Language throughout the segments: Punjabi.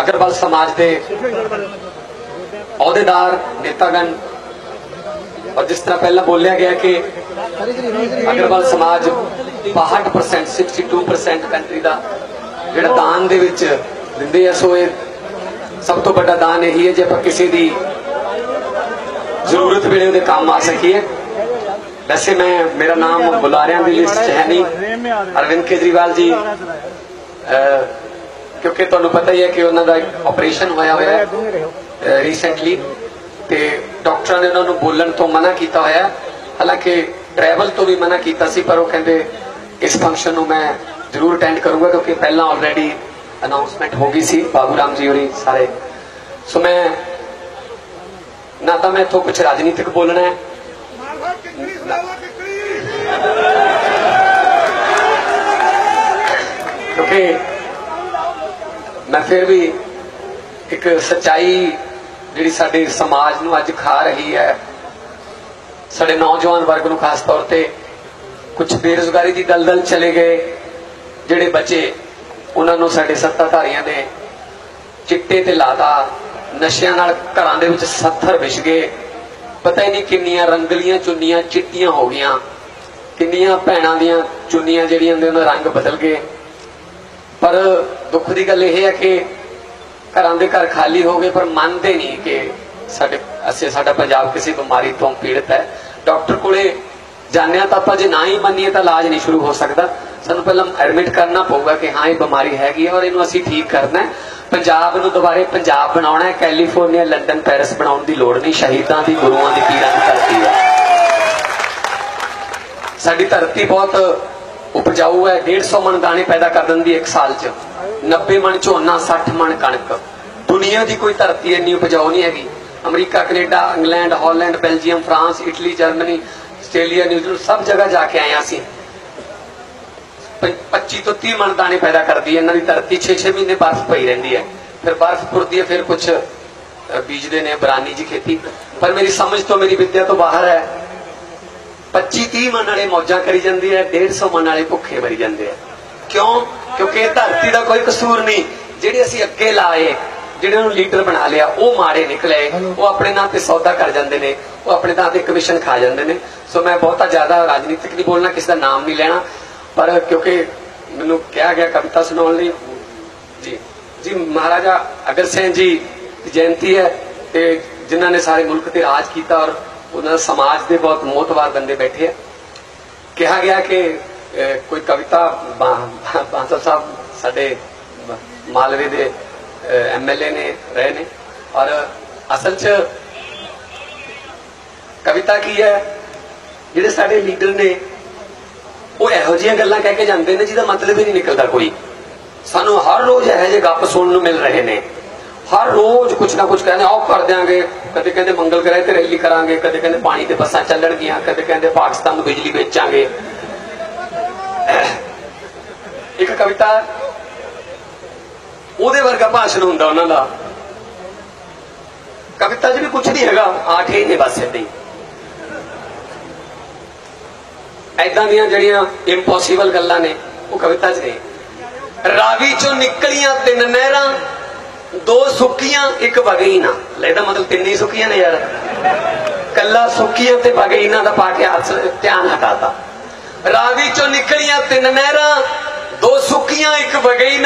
ਅਗਰਵਾਲ ਸਮਾਜ ਦੇ ਅਹੁਦੇਦਾਰ ਨੇਤਾਗਣ। ਔਰ ਜਿਸ ਤਰ੍ਹਾਂ ਪਹਿਲਾਂ ਬੋਲਿਆ ਗਿਆ ਕਿ ਅਗਰਵਾਲ ਸਮਾਜ 62% 62% ਕੰਟਰੀ ਦਾ ਜਿਹੜਾ ਦਾਨ ਦੇ ਵਿੱਚ ਦਿੰਦੇ ਆ ਸੋ ਇਹ ਸਭ ਤੋਂ ਵੱਡਾ ਦਾਨ ਇਹੀ ਹੈ ਜੇ ਆਪਾਂ ਕਿਸੇ ਦੀ ਜ਼ਰੂਰਤ ਵੇਲੇ ਉਹਦੇ ਕੰਮ ਆ ਸਕੀਏ। ਵੈਸੇ ਮੈਂ ਮੇਰਾ ਨਾਮ ਬੁਲਾਰਿਆਂ ਦੀ ਲਿਸਟ 'ਚ ਹੈ ਨਹੀਂ। ਅਰਵਿੰਦ ਕੇਜਰੀਵਾਲ ਜੀ ਅਹ, ਕਿਉਂਕਿ ਤੁਹਾਨੂੰ ਪਤਾ ਹੀ ਹੈ ਕਿ ਉਹਨਾਂ ਦਾ ਇੱਕ ਆਪਰੇਸ਼ਨ ਹੋਇਆ ਹੋਇਆ ਹੈ ਰੀਸੈਂਟਲੀ ਤੇ ਡਾਕਟਰਾਂ ਨੇ ਉਹਨਾਂ ਨੂੰ ਬੋਲਣ ਤੋਂ ਮਨਾ ਕੀਤਾ ਹੋਇਆ ਹਾਲਾਂਕਿ ਟਰੈਵਲ ਤੋਂ ਵੀ ਮਨਾ ਕੀਤਾ ਸੀ, ਪਰ ਉਹ ਕਹਿੰਦੇ ਇਸ ਫੰਕਸ਼ਨ ਨੂੰ ਮੈਂ ਜ਼ਰੂਰ ਅਟੈਂਡ ਕਰੂੰਗਾ ਕਿਉਂਕਿ ਪਹਿਲਾਂ ਆਲਰੇਡੀ ਅਨਾਉਂਸਮੈਂਟ ਹੋ ਗਈ ਸੀ, ਬਾਬੂ ਰਾਮ ਜੀ ਹੋਰੀ ਸਾਰੇ। ਸੋ ਮੈਂ, ਨਾ ਤਾਂ ਮੈਂ ਇੱਥੋਂ ਕੁਝ ਰਾਜਨੀਤਿਕ ਬੋਲਣਾ ਹੈ। ਕਿਉਂਕਿ ਮੈਂ ਫਿਰ ਵੀ ਇੱਕ ਸਚਾਈ ਜਿਹੜੀ ਸਾਡੇ ਸਮਾਜ ਨੂੰ ਅੱਜ ਖਾ ਰਹੀ ਹੈ, ਸਾਡੇ ਨੌਜਵਾਨ ਵਰਗ ਨੂੰ ਖਾਸ ਤੌਰ ਤੇ ਕੁਝ ਬੇਰੁਜ਼ਗਾਰੀ ਦੀ ਦਲਦਲ ਚਲੇ ਗਏ, ਜਿਹੜੇ ਬੱਚੇ ਉਹਨਾਂ ਨੂੰ ਸਾਡੇ ਸੱਤਾਧਾਰੀਆਂ ਨੇ ਚਿੱਟੇ ਤੇ ਲਾਦਾ ਨਸ਼ਿਆਂ ਨਾਲ ਘਰਾਂ ਦੇ ਵਿੱਚ ਸੱਥਰ ਵਿਛ ਗਏ। ਪਤਾ ਹੀ ਨਹੀਂ ਕਿੰਨੀਆਂ ਰੰਗਲੀਆਂ ਚੁੰਨੀਆਂ ਚਿੱਟੀਆਂ ਹੋ ਗਈਆਂ, ਕਿੰਨੀਆਂ ਭੈਣਾਂ ਦੀਆਂ ਚੁੰਨੀਆਂ ਜਿਹੜੀਆਂ ਨੇ ਉਹਨਾਂ ਦਾ ਰੰਗ ਬਦਲ ਗਏ। ਪਰ ਦੁੱਖ ਦੀ ਗੱਲ ਇਹ ਹੈ ਕਿ ਘਰਾਂ ਦੇ ਘਰ ਖਾਲੀ ਹੋ ਗਏ, ਪਰ ਮੰਨਦੇ ਨਹੀਂ ਕਿ ਸਾਡੇ, ਅਸੀਂ, ਸਾਡਾ ਪੰਜਾਬ ਕਿਸੇ ਬਿਮਾਰੀ ਤੋਂ ਪੀੜਤ ਹੈ। ਡਾਕਟਰ ਕੋਲੇ ਜਾਣਿਆ ਤਾਂ ਆਪਾਂ ਜੇ ਨਾ ਹੀ ਮੰਨੀਏ ਤਾਂ ਇਲਾਜ ਨਹੀਂ ਸ਼ੁਰੂ ਹੋ ਸਕਦਾ। ਸਾਨੂੰ ਪਹਿਲਾਂ ਐਡਮਿਟ ਕਰਨਾ ਪਊਗਾ ਕਿ ਹਾਂ, ਇਹ ਬਿਮਾਰੀ ਹੈਗੀ ਹੈ ਔਰ ਇਹਨੂੰ ਅਸੀਂ ਠੀਕ ਕਰਨਾ ਹੈ। ਪੰਜਾਬ ਨੂੰ ਦੁਬਾਰੇ ਪੰਜਾਬ ਬਣਾਉਣਾ ਹੈ। ਕੈਲੀਫੋਰਨੀਆ, ਲੰਡਨ, ਪੈਰਿਸ ਬਣਾਉਣ ਦੀ ਲੋੜ ਨਹੀਂ। ਸ਼ਹੀਦਾਂ ਦੀ, ਗੁਰੂਆਂ ਦੀ ਪੀਰਾਂ ਦੀ ਧਰਤੀ ਹੈ। ਸਾਡੀ ਧਰਤੀ ਬਹੁਤ ਉਪਜਾਊ ਹੈ। 150 ਮਣ ਦਾਣੇ ਪੈਦਾ ਕਰ ਦਿੰਦੀ ਇੱਕ ਸਾਲ 'ਚ। 90 ਮਣ ਝੋਨਾ 60 ਮਣ ਕਣਕ। ਦੁਨੀਆ ਦੀ ਕੋਈ ਧਰਤੀ ਇੰਨੀ ਉਪਜਾਊ ਨਹੀਂ ਹੈਗੀ। America, Canada, England, Holland, Belgium, France, Italy, Germany, Australia New Zealand ਸਭ ਜਗ੍ਹਾ ਜਾ ਕੇ ਆਏ ਹਾਂ ਅਸੀਂ। ਪ- 25 ਤੋਂ 30 ਮਣ ਦਾਣੇ ਪੈਦਾ ਕਰਦੀ ਹੈ। ਇਹਨਾਂ ਦੀ ਧਰਤੀ 6-6 ਮਹੀਨੇ ਬਰਫ਼ ਪਈ ਰਹਿੰਦੀ ਹੈ। ਫਿਰ ਬਰਫ਼ ਪੁਰਦੀ ਹੈ, ਫਿਰ ਕੁਝ ਬੀਜਦੇ ਨੇ। ਬਰਾਨੀ ਜੀ ਖੇਤੀ। ਪਰ ਮੇਰੀ ਸਮਝ ਤੋਂ, ਮੇਰੀ ਵਿੱਦਿਆ ਤੋਂ ਬਾਹਰ ਹੈ 25 30 ਮਨ ਵਾਲੇ ਮੌਜਾਂ ਕਰੀ ਜਾਂਦੀ ਹੈ 150 ਮਨ ਵਾਲੇ ਭੁੱਖੇ ਮਰੀ ਜਾਂਦੇ ਆ। ਕਿਉਂ? ਕਿਉਂਕਿ ਇਹ ਧਰਤੀ ਦਾ ਕੋਈ ਕਸੂਰ ਨਹੀਂ। ਜਿਹੜੇ ਅਸੀਂ ਅੱਗੇ ਲਾਏ, ਜਿਹੜੇ ਨੂੰ ਲੀਡਰ ਬਣਾ ਲਿਆ, ਉਹ ਮਾੜੇ ਨਿਕਲੇ, ਉਹ ਆਪਣੇ ਨਾਂ ਤੇ ਸੌਦਾ ਕਰ ਜਾਂਦੇ ਨੇ, ਉਹ ਆਪਣੇ ਨਾਂ ਤੇ ਕਮਿਸ਼ਨ ਖਾ ਜਾਂਦੇ ਨੇ। ਸੋ ਮੈਂ ਬਹੁਤਾ ਜ਼ਿਆਦਾ ਰਾਜਨੀਤਿਕ ਨਹੀਂ ਬੋਲਣਾ, ਕਿਸੇ ਦਾ ਨਾਮ ਨਹੀਂ ਲੈਣਾ। ਪਰ ਕਿਉਂਕਿ ਮੈਨੂੰ ਕਿਹਾ ਗਿਆ ਕਵਿਤਾ ਸੁਣਾਉਣ ਲਈ, ਜੀ ਜੀ, ਮਹਾਰਾਜਾ ਅਗਰ ਸਿੰਘ ਜੀ ਦੀ ਜਯੰਤੀ ਹੈ, ਤੇ ਜਿਨ੍ਹਾਂ ਨੇ ਸਾਰੇ ਮੁਲਕ ਤੇ ਰਾਜ ਕੀਤਾ ਔਰ ਉਹਨਾਂ ਦਾ ਸਮਾਜ ਦੇ ਬਹੁਤ ਮੋਤਵਾਰ ਬੰਦੇ ਬੈਠੇ ਆ। ਕਿਹਾ ਗਿਆ ਕਿ ਕੋਈ ਕਵਿਤਾ ਬਾਂਸਲ ਸਾਹਿਬ ਸਾਡੇ ਮਾਲਵੇ ਦੇ ਐਮਐਲਏ ਨੇ, ਰਹੇ ਨੇ। ਔਰ ਅਸਲ 'ਚ ਕਵਿਤਾ ਕੀ ਹੈ? ਜਿਹੜੇ ਸਾਡੇ ਲੀਡਰ ਨੇ, ਉਹ ਇਹੋ ਜਿਹੀਆਂ ਗੱਲਾਂ ਕਹਿ ਕੇ ਜਾਂਦੇ ਨੇ ਜਿਹਦਾ ਮਤਲਬ ਹੀ ਨਹੀਂ ਨਿਕਲਦਾ ਕੋਈ। ਸਾਨੂੰ ਹਰ ਰੋਜ਼ ਇਹੋ ਜਿਹੇ ਗੱਪ ਸੁਣਨ ਨੂੰ ਮਿਲ ਰਹੇ ਨੇ। ਹਰ ਰੋਜ਼ ਕੁਛ ਨਾ ਕੁਛ ਕਹਿੰਦੇ, ਆਓ ਕਰ ਦਿਆਂਗੇ। ਕਦੇ ਕਹਿੰਦੇ ਮੰਗਲ ਗ੍ਰਹਿ ਤੇ ਰੈਲੀ ਕਰਾਂਗੇ, ਕਦੇ ਕਹਿੰਦੇ ਪਾਣੀ ਤੇ ਬੱਸਾਂ ਚੱਲਣਗੀਆਂ ਕਦੇ ਕਹਿੰਦੇ ਪਾਕਿਸਤਾਨ ਨੂੰ ਬਿਜਲੀ ਵੇਚਾਂਗੇ। ਇੱਕ ਕਵਿਤਾ, ਉਹਦੇ ਵਰਗਾ ਭਾਸ਼ਣ ਹੁੰਦਾ ਉਹਨਾਂ ਦਾ। ਕਵਿਤਾ 'ਚ ਵੀ ਕੁਛ ਨਹੀਂ ਹੈਗਾ ਆਠ ਹੀ ਨੇ ਬਸ ਇੱਦਾਂ ਹੀ। ਐਦਾਂ ਦੀਆਂ ਜਿਹੜੀਆਂ ਇੰਪੋਸੀਬਲ ਗੱਲਾਂ ਨੇ, ਉਹ ਕਵਿਤਾ 'ਚ ਨੇ। ਰਾਵੀ ਚੋਂ ਨਿਕਲੀਆਂ ਤਿੰਨ ਨਹਿਰਾਂ ਦੋ ਸੁੱਕੀਆਂ, ਇੱਕ ਵਗਈ ਨਾ। ਮਤਲਬ ਤਿੰਨ ਹੀ ਸੁੱਕੀਆਂ ਨੇ ਯਾਰ। ਕੱਲਾ ਸੁੱਕੀਆਂ ਤੇ ਵਗਈ ਦਾ ਪਾ ਕੇ ਹੱਥ ਧਿਆਨ ਹਟਾਤਾ। ਰਾਵੀ ਚੋਂ ਨਿਕਲੀਆਂ ਤਿੰਨ ਨਹਿਰਾਂ, ਦੋ ਸੁੱਕੀਆਂ, ਇੱਕ ਵਗਈ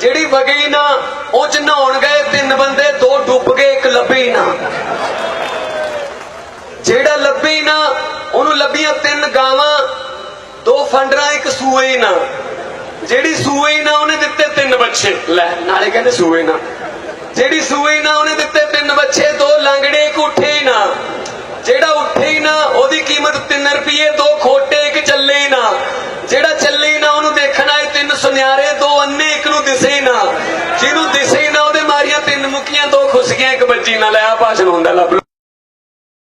ਜਿਹੜੀ ਵਗਈ ਨਾ, ਉਹ ਚ ਨਹਾਉਣ ਗਏ ਤਿੰਨ ਬੰਦੇ, ਦੋ ਡੁੱਬ ਗਏ, ਇੱਕ ਲੱਭੀ ਨਾ। ਜਿਹੜਾ ਲੱਭੀ ਨਾ, ਉਹਨੂੰ ਲੱਭੀਆਂ ਤਿੰਨ ਗਾਵਾਂ, ਦੋ ਫੰਡਰਾਂ, ਇੱਕ ਸੂਏ ਨਾ। ਜਿਹੜੀ ਸੂਏ ਨਾ ਉਹਨੇ ਦਿੱਤੇ ਤਿੰਨ ਬੱਚੇ। ਲੈ, ਨਾਲੇ ਕਹਿੰਦੇ ਸੂਏ ਨਾ। ਜਿਹੜੀ ਸੂਏ ਨਾ ਉਹਨੇ ਦਿੱਤੇ ਤਿੰਨ ਬੱਚੇ, ਦੋ ਲੰਗੜੇ, ਇੱਕ ਉੱਠੇ ਨਾ। ਜਿਹੜਾ ਉੱਠੇ ਹੀ ਨਾ, ਉਹਦੀ ਕੀਮਤ 3 ਰੁਪਏ ਦੋ ਖੋਟੇ, ਇੱਕ ਚੱਲੇ ਹੀ ਨਾ। ਜਿਹੜਾ ਚੱਲੇ ਹੀ ਨਾ, ਉਹਨੂੰ ਦੇਖਣਾ ਆਏ ਤਿੰਨ ਸੁਨਿਆਰੇ, ਦੋ ਅੰਨੇ, ਇੱਕ ਨੂੰ ਦਿਸੇ ਹੀ ਨਾ। ਜਿਹਨੂੰ ਦਿਸੇ ਹੀ ਨਾ, ਉਹਦੇ ਮਾਰੀਆਂ ਤਿੰਨ ਮੁੱਕੀਆਂ, ਦੋ ਖੁਸਕੀਆਂ ਇੱਕ ਬੱਜੀ ਨਾ। ਲਿਆ ਭਾਸ਼ਣ ਹੁੰਦਾ, ਲੱਭ ਲਓ।